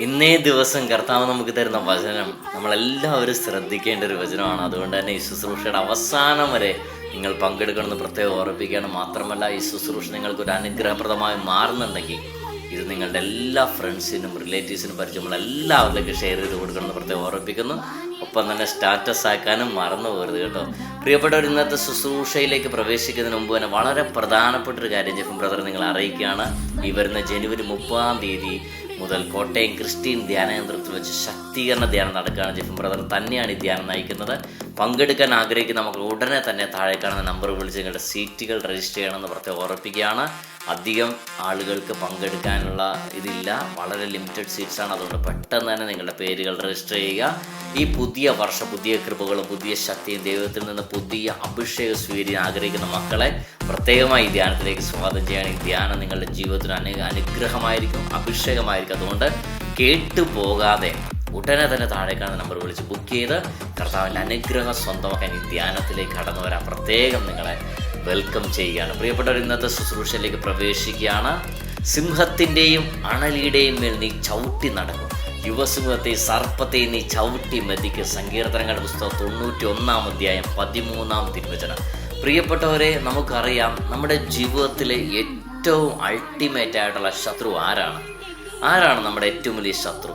ഇന്നേ ദിവസം കർത്താവ് നമുക്ക് തരുന്ന വചനം. നമ്മളെല്ലാവരും ശ്രദ്ധിക്കേണ്ട ഒരു വചനമാണ്. അതുകൊണ്ട് തന്നെ ഈ ശുശ്രൂഷയുടെ അവസാനം വരെ നിങ്ങൾ പങ്കെടുക്കണമെന്ന് പ്രത്യേകം ഓർമ്മിപ്പിക്കുകയാണ്. മാത്രമല്ല ഈ ശുശ്രൂഷ നിങ്ങൾക്ക് ഒരു അനുഗ്രഹപ്രദമായി മാറുന്നുണ്ടെങ്കിൽ ഇത് നിങ്ങളുടെ എല്ലാ ഫ്രണ്ട്സിനും റിലേറ്റീവ്സിനും പരിചയമുള്ള എല്ലാവരിലേക്കും ഷെയർ ചെയ്ത് കൊടുക്കണമെന്ന് പ്രത്യേകം ഓർമ്മിപ്പിക്കുന്നു. ഒപ്പം തന്നെ സ്റ്റാറ്റസ് ആക്കാനും മറന്നു പോകരുത് കേട്ടോ. പ്രിയപ്പെട്ടവർ ഇന്നത്തെ ശുശ്രൂഷയിലേക്ക് പ്രവേശിക്കുന്നതിന് മുമ്പ് തന്നെ വളരെ പ്രധാനപ്പെട്ട ഒരു കാര്യം ജെഫും ബ്രദർ നിങ്ങൾ അറിയിക്കുകയാണ്. ഈ വരുന്ന ജനുവരി മുപ്പതാം തീയതി മുതൽ കോട്ടയം ക്രിസ്ത്യൻ ധ്യാന കേന്ദ്രത്തിൽ വെച്ച് ശക്തീകരണ ധ്യാനം നടക്കുകയാണ് ജെഫിൻ ബ്രദർ തന്നെയാണ് ഈ ധ്യാനം നയിക്കുന്നത്. പങ്കെടുക്കാൻ ആഗ്രഹിക്കുന്ന നമുക്ക് ഉടനെ തന്നെ താഴെ കാണുന്ന നമ്പർ വിളിച്ച് നിങ്ങളുടെ സീറ്റുകൾ രജിസ്റ്റർ ചെയ്യണമെന്ന് പ്രത്യേകം ഓർപ്പിക്കുകയാണ് അധികം ആളുകൾക്ക് പങ്കെടുക്കാനുള്ള ഇതില്ല. വളരെ ലിമിറ്റഡ് സീറ്റ്സ് ആണ്. അതുകൊണ്ട് പെട്ടെന്ന് തന്നെ നിങ്ങളുടെ പേരുകൾ രജിസ്റ്റർ ചെയ്യുക. ഈ പുതിയ വർഷം പുതിയ കൃപകളും പുതിയ ശക്തിയും ദൈവത്തിൽ നിന്ന് പുതിയ അഭിഷേക സ്വീകരിക്കാൻ ആഗ്രഹിക്കുന്ന മക്കളെ പ്രത്യേകമായി ധ്യാനത്തിലേക്ക് സ്വാഗതം ഈ ധ്യാനം നിങ്ങളുടെ ജീവിതത്തിന് അനു അനുഗ്രഹമായിരിക്കും അഭിഷേകമായിരിക്കും. അതുകൊണ്ട് കേട്ടു പോകാതെ ഉടനെ തന്നെ താഴേക്കാണ് നമ്പർ വിളിച്ച് ബുക്ക് ചെയ്ത് കർത്താവിന്റെ അനുഗ്രഹം സ്വന്തമാക്കാൻ ഈ ധ്യാനത്തിലേക്ക് കടന്നു വരാൻ പ്രത്യേകം നിങ്ങളെ വെൽക്കം ചെയ്യുകയാണ്. പ്രിയപ്പെട്ടവർ ഇന്നത്തെ ശുശ്രൂഷയിലേക്ക് പ്രവേശിക്കുകയാണ്. സിംഹത്തിന്റെയും അണലിയുടെയും മേൽ നീ ചവിട്ടി നടക്കും. യുവസിംഹത്തെ സർപ്പത്തെ നീ ചവിട്ടി മതിക്ക്. സങ്കീർത്തനങ്ങളുടെ പുസ്തകം തൊണ്ണൂറ്റി ഒന്നാം അധ്യായം പതിമൂന്നാം തിരുവചനം. പ്രിയപ്പെട്ടവരെ നമുക്കറിയാം നമ്മുടെ ജീവിതത്തിലെ ഏറ്റവും അൾട്ടിമേറ്റ് ആയിട്ടുള്ള ശത്രു ആരാണ്? ആരാണ് നമ്മുടെ ഏറ്റവും വലിയ ശത്രു?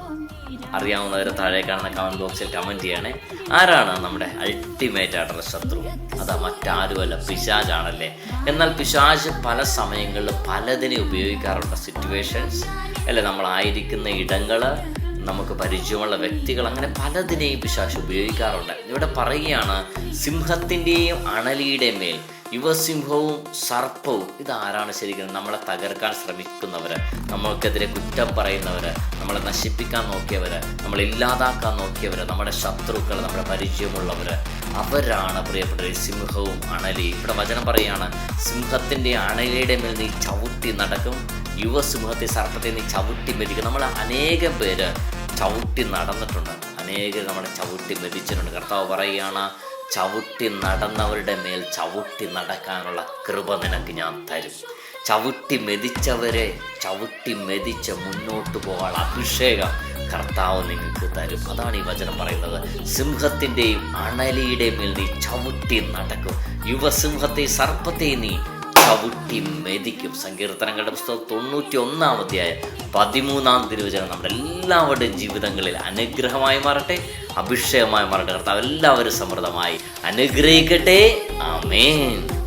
അറിയാവുന്നവരെ താഴെ കാണുന്ന കമന്റ് ബോക്സിൽ കമന്റ് ചെയ്യണേ. ആരാണ് നമ്മുടെ അൾട്ടിമേറ്റ് ആയിട്ടുള്ള ശത്രു? അതാ മറ്റാരുമല്ല പിശാജാണല്ലേ എന്നാൽ പിശാജ് പല സമയങ്ങളിൽ പലതിനെ ഉപയോഗിക്കാറുണ്ട് സിറ്റുവേഷൻസ് അല്ലെ നമ്മളായിരിക്കുന്ന ഇടങ്ങൾ നമുക്ക് പരിചയമുള്ള വ്യക്തികൾ അങ്ങനെ പലതിനെയും പിശാശ് ഉപയോഗിക്കാറുണ്ട്. ഇവിടെ പറയുകയാണ് സിംഹത്തിന്റെയും അണലിയുടെയും മേൽ യുവസിംഹവും സർപ്പവും ഇതാരാണ് ശരിക്കും നമ്മളെ തകർക്കാൻ ശ്രമിക്കുന്നവർ നമ്മൾക്കെതിരെ കുറ്റം പറയുന്നവർ നമ്മളെ നശിപ്പിക്കാൻ നോക്കിയവർ നമ്മളെ ഇല്ലാതാക്കാൻ നോക്കിയവർ നമ്മുടെ ശത്രുക്കൾ നമ്മുടെ പരിചയമുള്ളവർ അവരാണ് പ്രിയപ്പെട്ട സിംഹവും അണലി ഇവിടെ വചനം പറയുകയാണ് സിംഹത്തിന്റെ അണലിയുടെ മേൽ നീ ചവിട്ടി നടക്കും യുവസിംഹത്തെ സർപ്പത്തെ നീ ചവിട്ടി മെതിക്കും. നമ്മൾ അനേകം പേര് ചവിട്ടി നടന്നിട്ടുണ്ട്. അനേകർ നമ്മളെ ചവിട്ടി മെതിച്ചിട്ടുണ്ട്. കർത്താവ് പറയുകയാണ് ചവിട്ടി നടന്നവരുടെ മേൽ ചവിട്ടി നടക്കാനുള്ള കൃപ നിനക്ക് ഞാൻ തരും. ചവിട്ടി മെതിച്ചവരെ ചവിട്ടി മെതിച്ച് മുന്നോട്ട് പോകാൻ അഭിഷേകം കർത്താവ് നിങ്ങൾക്ക് തരും. അതാണ് ഈ വചനം പറയുന്നത്. സിംഹത്തിന്റെയും അണലിയുടെയും മേൽ നീ ചവിട്ടി നടക്കും. യുവസിംഹത്തെ സർപ്പത്തെ നീ ചവിട്ടി മെതിക്കും. സങ്കീർത്തനങ്ങളുടെ പുസ്തകം തൊണ്ണൂറ്റി ഒന്നാം അധ്യായം പതിമൂന്നാം തിരുവചനം നമ്മുടെ എല്ലാവരുടെയും ജീവിതങ്ങളിൽ അനുഗ്രഹമായി മാറട്ടെ അഭിഷേകമായി മാറട്ടെ. കർത്താവ് എല്ലാവരും സമൃദ്ധമായി അനുഗ്രഹിക്കട്ടെ. ആമേൻ.